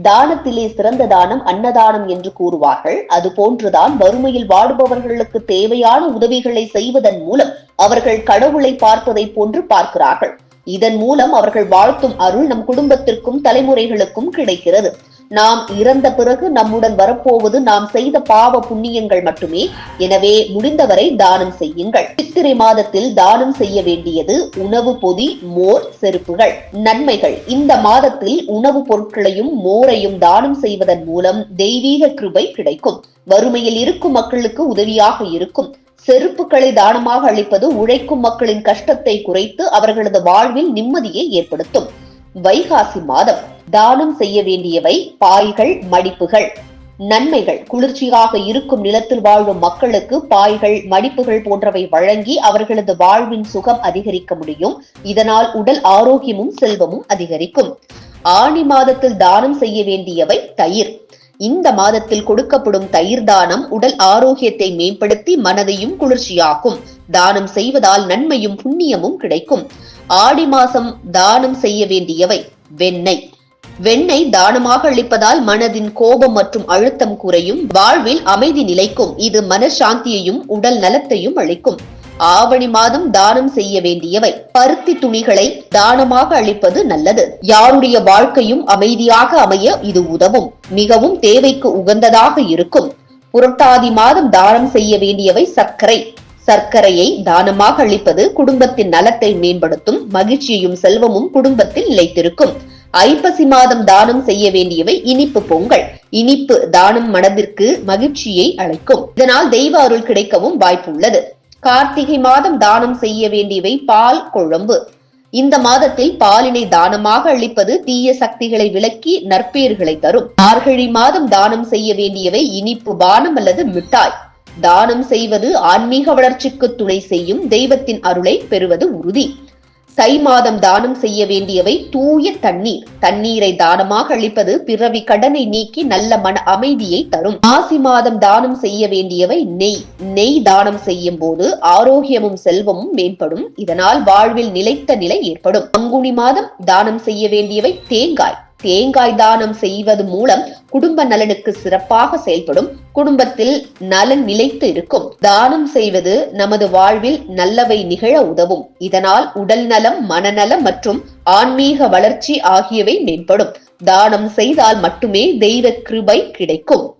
தானத்திலே சிறந்த தானம் அன்னதானம் என்று கூறுவார்கள். அது போன்றுதான் வறுமையில் வாடுபவர்களுக்கு தேவையான உதவிகளை செய்வதன் மூலம் அவர்கள் கடவுளை பார்ப்பதைப் போன்று பார்க்கிறார்கள். இதன் மூலம் அவர்கள் வாழ்த்தும் அருள் நம் குடும்பத்திற்கும் தலைமுறைகளுக்கும் கிடைக்கிறது. நாம் இறந்த பிறகு நம்முடன் வரப்போவது நாம் செய்த பாவ புண்ணியங்கள் மட்டுமே. எனவே முடிந்தவரை தானம் செய்யுங்கள். சித்திரை மாதத்தில் தானம் செய்ய வேண்டியது உணவு பொதி மோர் செருப்புகள். நன்மைகள். இந்த மாதத்தில் உணவுப் பொருட்களையும் மோரையும் தானம் செய்வதன் மூலம் தெய்வீக கிருபை கிடைக்கும். வறுமையில் இருக்கும் மக்களுக்கு உதவியாக இருக்கும். செருப்புகளை தானமாக அளிப்பது உழைக்கும் மக்களின் கஷ்டத்தை குறைத்து அவர்களது வாழ்வில் நிம்மதியை ஏற்படுத்தும். வைகாசி மாதம். தானம் செய்ய வேண்டியவை பாய்கள் மடிப்புகள். நன்மைகள் குளிர்ச்சியாக இருக்கும் நிலத்தில் வாழும் மக்களுக்கு பாய்கள் மடிப்புகள் போன்றவை வழங்கி அவர்களது வாழ்வின் சுகம் அதிகரிக்க முடியும். இதனால் உடல் ஆரோக்கியமும் செல்வமும் அதிகரிக்கும். ஆணி மாதத்தில் தானம் செய்ய வேண்டியவை தயிர். இந்த மாதத்தில் கொடுக்கப்படும் தயிர் தானம் உடல் ஆரோக்கியத்தை மேம்படுத்தி மனதையும் குளிர்ச்சியாக்கும். தானம் செய்வதால் நன்மையும் புண்ணியமும் கிடைக்கும். ஆடி மாசம் தானம் செய்ய வேண்டியவை வெண்ணெய். வெண்ணெய் தானமாக அளிப்பதால் மனதின் கோபம் மற்றும் அழுத்தம் குறையும். வாழ்வில் அமைதி நிலைக்கும். இது மனசாந்தியையும் உடல் நலத்தையும் அளிக்கும். ஆவணி மாதம் தானம் செய்ய வேண்டியவை. பருத்தி துணிகளை தானமாக அளிப்பது நல்லது. யாருடைய வாழ்க்கையும் அமைதியாக அமைய இது உதவும். மிகவும் தேவைக்கு உகந்ததாக இருக்கும். புரட்டாதி மாதம் தானம் செய்ய வேண்டியவை சர்க்கரை. சர்க்கரையை தானமாக அளிப்பது குடும்பத்தின் நலத்தை மேம்படுத்தும். மகிழ்ச்சியும் செல்வமும் குடும்பத்தில் நிலைத்திருக்கும். ஐப்பசி மாதம் தானம் செய்ய வேண்டியவை இனிப்பு பொங்கல். இனிப்பு தானம் மனதிற்கு மகிழ்ச்சியை அளிக்கும். இதனால் தெய்வ அருள் கிடைக்கவும் வாய்ப்புள்ளது. கார்த்திகை மாதம் தானம் செய்ய வேண்டியவை பால் குழம்பு. இந்த மாதத்தில் பாலினை தானமாக அளிப்பது தீய சக்திகளை விலக்கி நற்பெயர்களை தரும். மார்கழி மாதம் தானம் செய்ய வேண்டியவை இனிப்பு பானம் அல்லது மிட்டாய். தானம் செய்வது ஆன்மீக வளர்ச்சிக்கு துணை செய்யும் தெய்வத்தின் அருளை பெறுவது உறுதி. தை மாதம் தானம் செய்ய வேண்டியவை தூய தண்ணீர். தண்ணீரை தானமாக அளிப்பது பிறவி கடனை நீக்கி நல்ல மன அமைதியை தரும். மாசி மாதம் தானம் செய்ய வேண்டியவை நெய். நெய் தானம் செய்யும் போது ஆரோக்கியமும் செல்வமும் மேம்படும். இதனால் வாழ்வில் நிலைத்த நிலை ஏற்படும். பங்குனி மாதம் தானம் செய்ய வேண்டியவை தேங்காய். தேங்காய் தானம் செய்வது மூலம் குடும்ப நலனுக்கு சிறப்பாக செயல்படும். குடும்பத்தில் நலன் நிலைத்து இருக்கும். தானம் செய்வது நமது வாழ்வில் நல்லவை நிகழ உதவும். இதனால் உடல் நலம் மனநலம் மற்றும் ஆன்மீக வளர்ச்சி ஆகியவை மேம்படும். தானம் செய்தால் மட்டுமே தெய்வ கிருபை கிடைக்கும்.